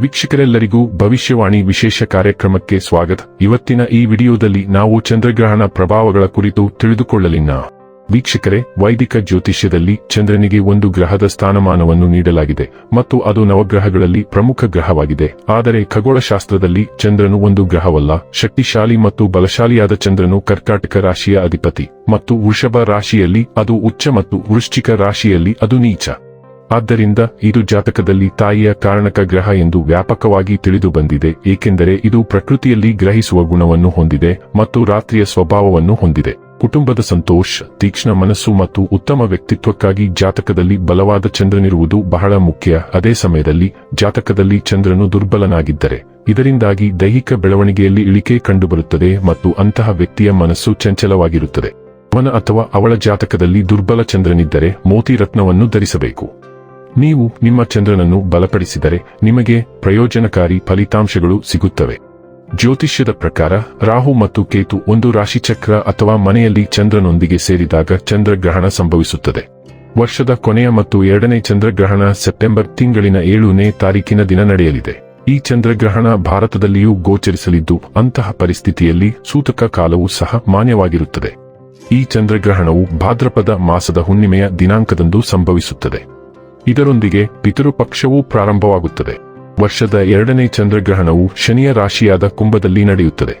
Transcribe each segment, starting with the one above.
ವೀಕ್ಷಕರೆಲ್ಲರಿಗೂ ಭವಿಷ್ಯವಾಣಿ ವಿಶೇಷ ಕಾರ್ಯಕ್ರಮಕ್ಕೆ ಸ್ವಾಗತ. ಇವತ್ತಿನ ಈ ವಿಡಿಯೋದಲ್ಲಿ ನಾವು ಚಂದ್ರಗ್ರಹಣ ಪ್ರಭಾವಗಳ ಕುರಿತು ತಿಳಿದುಕೊಳ್ಳಲಿನ ವೀಕ್ಷಕರೇ, ವೈದಿಕ ಜ್ಯೋತಿಷ್ಯದಲ್ಲಿ ಚಂದ್ರನಿಗೆ ಒಂದು ಗ್ರಹದ ಸ್ಥಾನಮಾನವನ್ನು ನೀಡಲಾಗಿದೆ ಮತ್ತು ಅದು ನವಗ್ರಹಗಳಲ್ಲಿ ಪ್ರಮುಖ ಗ್ರಹವಾಗಿದೆ. ಆದರೆ ಖಗೋಳಶಾಸ್ತ್ರದಲ್ಲಿ ಚಂದ್ರನು ಒಂದು ಗ್ರಹವಲ್ಲ, ಶಕ್ತಿಶಾಲಿ ಮತ್ತು ಬಲಶಾಲಿಯಾದ ಚಂದ್ರನು ಕರ್ಕಾಟಕ ರಾಶಿಯ ಅಧಿಪತಿ ಮತ್ತು ವೃಷಭ ರಾಶಿಯಲ್ಲಿ ಅದು ಉಚ್ಚ ಮತ್ತು ವೃಶ್ಚಿಕ ರಾಶಿಯಲ್ಲಿ ಅದು ನೀಚ. ಆದ್ದರಿಂದ ಇದು ಜಾತಕದಲ್ಲಿ ತಾಯಿಯ ಕಾರಣಕ ಗ್ರಹ ಎಂದು ವ್ಯಾಪಕವಾಗಿ ತಿಳಿದು ಬಂದಿದೆ ಏಕೆಂದರೆ ಇದು ಪ್ರಕೃತಿಯಲ್ಲಿ ಗ್ರಹಿಸುವ ಗುಣವನ್ನು ಹೊಂದಿದೆ ಮತ್ತು ರಾತ್ರಿಯ ಸ್ವಭಾವವನ್ನು ಹೊಂದಿದೆ. ಕುಟುಂಬದ ಸಂತೋಷ, ತೀಕ್ಷ್ಣ ಮನಸ್ಸು ಮತ್ತು ಉತ್ತಮ ವ್ಯಕ್ತಿತ್ವಕ್ಕಾಗಿ ಜಾತಕದಲ್ಲಿ ಬಲವಾದ ಚಂದ್ರನಿರುವುದು ಬಹಳ ಮುಖ್ಯ. ಅದೇ ಸಮಯದಲ್ಲಿ ಜಾತಕದಲ್ಲಿ ಚಂದ್ರನು ದುರ್ಬಲನಾಗಿದ್ದರೆ, ಇದರಿಂದಾಗಿ ದೈಹಿಕ ಬೆಳವಣಿಗೆಯಲ್ಲಿ ಇಳಿಕೆ ಕಂಡುಬರುತ್ತದೆ ಮತ್ತು ಅಂತಹ ವ್ಯಕ್ತಿಯ ಮನಸ್ಸು ಚಂಚಲವಾಗಿರುತ್ತದೆ. ಅವನ ಅಥವಾ ಅವಳ ಜಾತಕದಲ್ಲಿ ದುರ್ಬಲ ಚಂದ್ರನಿದ್ದರೆ ಮೋತಿ ರತ್ನವನ್ನು ಧರಿಸಬೇಕು. ನೀವು ನಿಮ್ಮ ಚಂದ್ರನನ್ನು ಬಲಪಡಿಸಿದರೆ ನಿಮಗೆ ಪ್ರಯೋಜನಕಾರಿ ಫಲಿತಾಂಶಗಳು ಸಿಗುತ್ತವೆ. ಜ್ಯೋತಿಷ್ಯದ ಪ್ರಕಾರ, ರಾಹು ಮತ್ತು ಕೇತು ಒಂದು ರಾಶಿಚಕ್ರ ಅಥವಾ ಮನೆಯಲ್ಲಿ ಚಂದ್ರನೊಂದಿಗೆ ಸೇರಿದಾಗ ಚಂದ್ರಗ್ರಹಣ ಸಂಭವಿಸುತ್ತದೆ. ವರ್ಷದ ಕೊನೆಯ ಮತ್ತು ಎರಡನೇ ಚಂದ್ರಗ್ರಹಣ ಸೆಪ್ಟೆಂಬರ್ ತಿಂಗಳಿನ ಏಳನೇ ತಾರೀಕಿನ ದಿನ ನಡೆಯಲಿದೆ. ಈ ಚಂದ್ರಗ್ರಹಣ ಭಾರತದಲ್ಲಿಯೂ ಗೋಚರಿಸಲಿದ್ದು, ಅಂತಹ ಪರಿಸ್ಥಿತಿಯಲ್ಲಿ ಸೂತಕ ಕಾಲವು ಸಹ ಮಾನ್ಯವಾಗಿರುತ್ತದೆ. ಈ ಚಂದ್ರಗ್ರಹಣವು ಭಾದ್ರಪದ ಮಾಸದ ಹುಣ್ಣಿಮೆಯ ದಿನಾಂಕದಂದು ಸಂಭವಿಸುತ್ತದೆ. ಇದರೊಂದಿಗೆ ಪಿತೃಪಕ್ಷವೂ ಪ್ರಾರಂಭವಾಗುತ್ತದೆ. ವರ್ಷದ ಎರಡನೇ ಚಂದ್ರಗ್ರಹಣವು ಶನಿಯ ರಾಶಿಯಾದ ಕುಂಭದಲ್ಲಿ ನಡೆಯುತ್ತದೆ.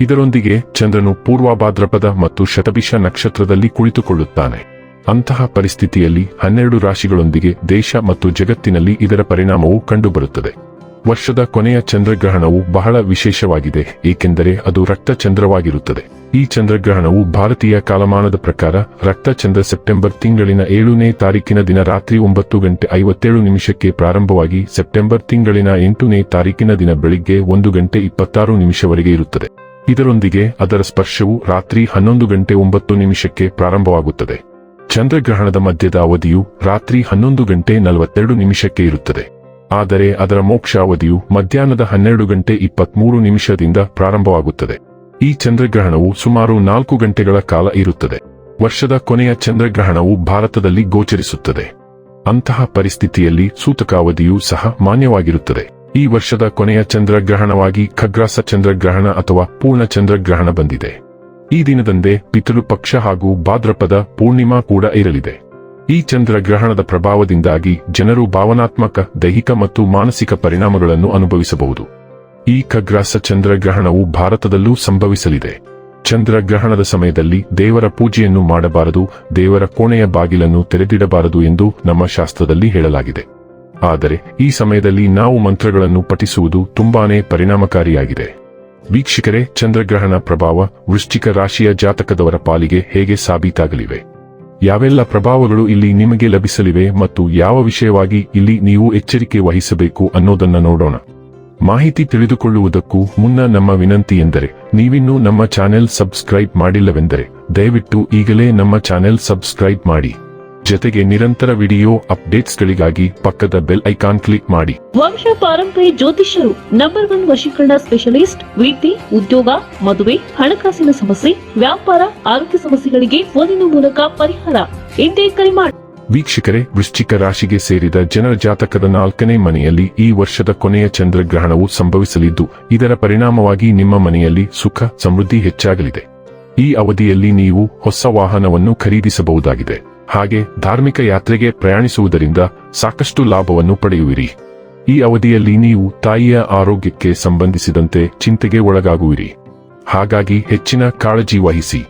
ಇದರೊಂದಿಗೆ ಚಂದ್ರನು ಪೂರ್ವಭಾದ್ರಪದ ಮತ್ತು ಶತಭಿಷ ನಕ್ಷತ್ರದಲ್ಲಿ ಕುಳಿತುಕೊಳ್ಳುತ್ತಾನೆ. ಅಂತಹ ಪರಿಸ್ಥಿತಿಯಲ್ಲಿ ಹನ್ನೆರಡು ರಾಶಿಗಳೊಂದಿಗೆ ದೇಶ ಮತ್ತು ಜಗತ್ತಿನಲ್ಲಿ ಇದರ ಪರಿಣಾಮವು ಕಂಡುಬರುತ್ತದೆ. ವರ್ಷದ ಕೊನೆಯ ಚಂದ್ರಗ್ರಹಣವು ಬಹಳ ವಿಶೇಷವಾಗಿದೆ, ಏಕೆಂದರೆ ಅದು ರಕ್ತ ಚಂದ್ರವಾಗಿರುತ್ತದೆ ಈ ಚಂದ್ರಗ್ರಹಣವು ಭಾರತೀಯ ಕಾಲಮಾನದ ಪ್ರಕಾರ ರಕ್ತ ಚಂದ್ರ ಸೆಪ್ಟೆಂಬರ್ ತಿಂಗಳಿನ ಏಳನೇ ತಾರೀಕಿನ ದಿನ ರಾತ್ರಿ ಒಂಬತ್ತು ಗಂಟೆ ಐವತ್ತೇಳು ನಿಮಿಷಕ್ಕೆ ಪ್ರಾರಂಭವಾಗಿ ಸೆಪ್ಟೆಂಬರ್ ತಿಂಗಳಿನ ಎಂಟನೇ ತಾರೀಕಿನ ದಿನ ಬೆಳಿಗ್ಗೆ ಒಂದು ಗಂಟೆ ಇಪ್ಪತ್ತಾರು ನಿಮಿಷವರೆಗೆ ಇರುತ್ತದೆ. ಇದರೊಂದಿಗೆ ಅದರ ಸ್ಪರ್ಶವು ರಾತ್ರಿ ಹನ್ನೊಂದು ಗಂಟೆ ಒಂಬತ್ತು ನಿಮಿಷಕ್ಕೆ ಪ್ರಾರಂಭವಾಗುತ್ತದೆ. ಚಂದ್ರಗ್ರಹಣದ ಮಧ್ಯದ ಅವಧಿಯು ರಾತ್ರಿ ಹನ್ನೊಂದು ಗಂಟೆ ನಲವತ್ತೆರಡು ನಿಮಿಷಕ್ಕೆ ಇರುತ್ತದೆ. ಆದರೆ ಅದರ ಮೋಕ್ಷಾವಧಿಯು ಮಧ್ಯಾಹ್ನದ ಹನ್ನೆರಡು ಗಂಟೆ ಇಪ್ಪತ್ಮೂರು ನಿಮಿಷದಿಂದ ಪ್ರಾರಂಭವಾಗುತ್ತದೆ. ಈ ಚಂದ್ರಗ್ರಹಣವು ಸುಮಾರು ನಾಲ್ಕು ಗಂಟೆಗಳ ಕಾಲ ಇರುತ್ತದೆ. ವರ್ಷದ ಕೊನೆಯ ಚಂದ್ರಗ್ರಹಣವು ಭಾರತದಲ್ಲಿ ಗೋಚರಿಸುತ್ತದೆ. ಅಂತಹ ಪರಿಸ್ಥಿತಿಯಲ್ಲಿ ಸೂತಕಾವಧಿಯೂ ಸಹ ಮಾನ್ಯವಾಗಿರುತ್ತದೆ. ಈ ವರ್ಷದ ಕೊನೆಯ ಚಂದ್ರಗ್ರಹಣವಾಗಿ ಖಗ್ರಾಸ ಚಂದ್ರಗ್ರಹಣ ಅಥವಾ ಪೂರ್ಣ ಚಂದ್ರಗ್ರಹಣ ಬಂದಿದೆ. ಈ ದಿನದಂದೇ ಪಿತೃಪಕ್ಷ ಹಾಗೂ ಭಾದ್ರಪದ ಪೂರ್ಣಿಮಾ ಕೂಡ ಇರಲಿದೆ. ಈ ಚಂದ್ರಗ್ರಹಣದ ಪ್ರಭಾವದಿಂದಾಗಿ ಜನರು ಭಾವನಾತ್ಮಕ, ದೈಹಿಕ ಮತ್ತು ಮಾನಸಿಕ ಪರಿಣಾಮಗಳನ್ನು ಅನುಭವಿಸಬಹುದು. ಈ ಖಗ್ರಾಸ ಚಂದ್ರಗ್ರಹಣವು ಭಾರತದಲ್ಲೂ ಸಂಭವಿಸಲಿದೆ. ಚಂದ್ರಗ್ರಹಣದ ಸಮಯದಲ್ಲಿ ದೇವರ ಪೂಜೆಯನ್ನು ಮಾಡಬಾರದು, ದೇವರ ಕೋಣೆಯ ಬಾಗಿಲನ್ನು ತೆರೆದಿಡಬಾರದು ಎಂದು ನಮ್ಮ ಶಾಸ್ತ್ರದಲ್ಲಿ ಹೇಳಲಾಗಿದೆ. ಆದರೆ, ಈ ಸಮಯದಲ್ಲಿ ನಾವು ಮಂತ್ರಗಳನ್ನು ಪಠಿಸುವುದು ತುಂಬಾನೇ ಪರಿಣಾಮಕಾರಿಯಾಗಿದೆ. ವೀಕ್ಷಕರೇ ಚಂದ್ರಗ್ರಹಣ ಪ್ರಭಾವ ವೃಶ್ಚಿಕ ರಾಶಿಯ ಜಾತಕದವರ ಪಾಲಿಗೆ ಹೇಗೆ ಸಾಬೀತಾಗಲಿವೆ? ಯಾವೆಲ್ಲ ಪ್ರಭಾವಗಳು ಇಲ್ಲಿ ನಿಮಗೆ ಲಭಿಸಲಿವೆ ಮತ್ತು ಯಾವ ವಿಷಯವಾಗಿ ಇಲ್ಲಿ ನೀವು ಎಚ್ಚರಿಕೆ ವಹಿಸಬೇಕು ಅನ್ನೋದನ್ನ ನೋಡೋಣ. ಮಾಹಿತಿ ತಿಳಿದುಕೊಳ್ಳುವುದಕ್ಕೂ ಮುನ್ನ ನಮ್ಮ ವಿನಂತಿ ಎಂದರೆ, ನೀವಿನ್ನೂ ನಮ್ಮ ಚಾನೆಲ್ ಸಬ್ಸ್ಕ್ರೈಬ್ ಮಾಡಿಲ್ಲವೆಂದರೆ, ದಯವಿಟ್ಟು ಈಗಲೇ ನಮ್ಮ ಚಾನೆಲ್ ಸಬ್ಸ್ಕ್ರೈಬ್ ಮಾಡಿ. ಜೊತೆಗೆ ನಿರಂತರ ವಿಡಿಯೋ ಅಪ್ಡೇಟ್ಸ್ಗಳಿಗಾಗಿ ಪಕ್ಕದ ಬೆಲ್ ಐಕಾನ್ ಕ್ಲಿಕ್ ಮಾಡಿ. ವಂಶ ಪಾರಂಪರ್ಯ ಜ್ಯೋತಿಷ್ಯರು ನಂಬರ್ ಒನ್ ವಶೀಕರಣ ಸ್ಪೆಷಲಿಸ್ಟ್ ವೀಟಿ ಉದ್ಯೋಗ ಮದುವೆ ಹಣಕಾಸಿನ ಸಮಸ್ಯೆ ವ್ಯಾಪಾರ ಆರೋಗ್ಯ ಸಮಸ್ಯೆಗಳಿಗೆ ಫೋನಿನ ಮೂಲಕ ಪರಿಹಾರ. ಇಂದೇ ಕರೆ ಮಾಡಿ ವೀಕ್ಷಕರೇ ವೃಶ್ಚಿಕ ರಾಶಿಗೆ ಸೇರಿದ ಜನರ ಜಾತಕದ ನಾಲ್ಕನೇ ಮನೆಯಲ್ಲಿ ಈ ವರ್ಷದ ಕೊನೆಯ ಚಂದ್ರಗ್ರಹಣವು ಸಂಭವಿಸಲಿದ್ದು ಇದರ ಪರಿಣಾಮವಾಗಿ ನಿಮ್ಮ ಮನೆಯಲ್ಲಿ ಸುಖ ಸಮೃದ್ಧಿ ಹೆಚ್ಚಾಗಲಿದೆ. ಈ ಅವಧಿಯಲ್ಲಿ ನೀವು ಹೊಸ ವಾಹನವನ್ನು ಖರೀದಿಸಬಹುದಾಗಿದೆ. ಹಾಗೆ ಧಾರ್ಮಿಕ ಯಾತ್ರೆಗೆ ಪ್ರಯಾಣಿಸುವುದರಿಂದ ಸಾಕಷ್ಟು ಲಾಭವನ್ನು ಪಡೆಯುವಿರಿ. ಈ ಅವಧಿಯಲ್ಲಿ ನೀವು ತಾಯಿಯ ಆರೋಗ್ಯಕ್ಕೆ ಸಂಬಂಧಿಸಿದಂತೆ ಚಿಂತೆಗೆ ಒಳಗಾಗುವಿರಿ. ಹಾಗಾಗಿ ಹೆಚ್ಚಿನ ಕಾಳಜಿ ವಹಿಸಿ.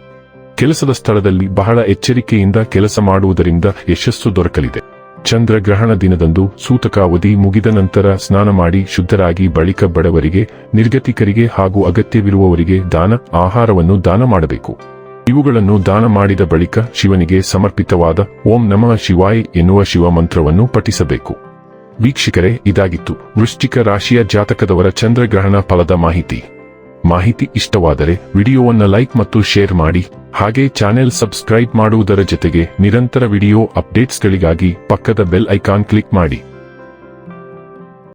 ಕೆಲಸದ ಸ್ಥಳದಲ್ಲಿ ಬಹಳ ಎಚ್ಚರಿಕೆಯಿಂದ ಕೆಲಸ ಮಾಡುವುದರಿಂದ ಯಶಸ್ಸು ದೊರಕಲಿದೆ. ಚಂದ್ರಗ್ರಹಣ ದಿನದಂದು ಸೂತಕ ಅವಧಿ ಮುಗಿದ ನಂತರ ಸ್ನಾನ ಮಾಡಿ ಶುದ್ಧರಾಗಿ ಬಳಿಕ ಬಡವರಿಗೆ, ನಿರ್ಗತಿಕರಿಗೆ ಹಾಗೂ ಅಗತ್ಯವಿರುವವರಿಗೆ ದಾನ, ಆಹಾರವನ್ನು ದಾನ ಮಾಡಬೇಕು. ಇವುಗಳನ್ನು ದಾನ ಮಾಡಿದ ಬಳಿಕ ಶಿವನಿಗೆ ಸಮರ್ಪಿತವಾದ ಓಂ ನಮಃ ಶಿವಾಯ್ ಎನ್ನುವ ಶಿವ ಮಂತ್ರವನ್ನು ಪಠಿಸಬೇಕು. ವೀಕ್ಷಕರೇ, ಇದಾಗಿತ್ತು. ವೃಶ್ಚಿಕ ರಾಶಿಯ ಜಾತಕದವರ ಚಂದ್ರಗ್ರಹಣ ಫಲದ ಮಾಹಿತಿ. ಮಾಹಿತಿ ಇಷ್ಟವಾದರೆ ವಿಡಿಯೋವನ್ನು ಲೈಕ್ ಮತ್ತು ಶೇರ್ ಮಾಡಿ. ಹಾಗೆ ಚಾನೆಲ್ ಸಬ್ಸ್ಕ್ರೈಬ್ ಮಾಡುವುದರ ಜೊತೆಗೆ ನಿರಂತರ ವಿಡಿಯೋ ಅಪ್ಡೇಟ್ಸ್ಗಳಿಗಾಗಿ ಪಕ್ಕದ ಬೆಲ್ ಐಕಾನ್ ಕ್ಲಿಕ್ ಮಾಡಿ.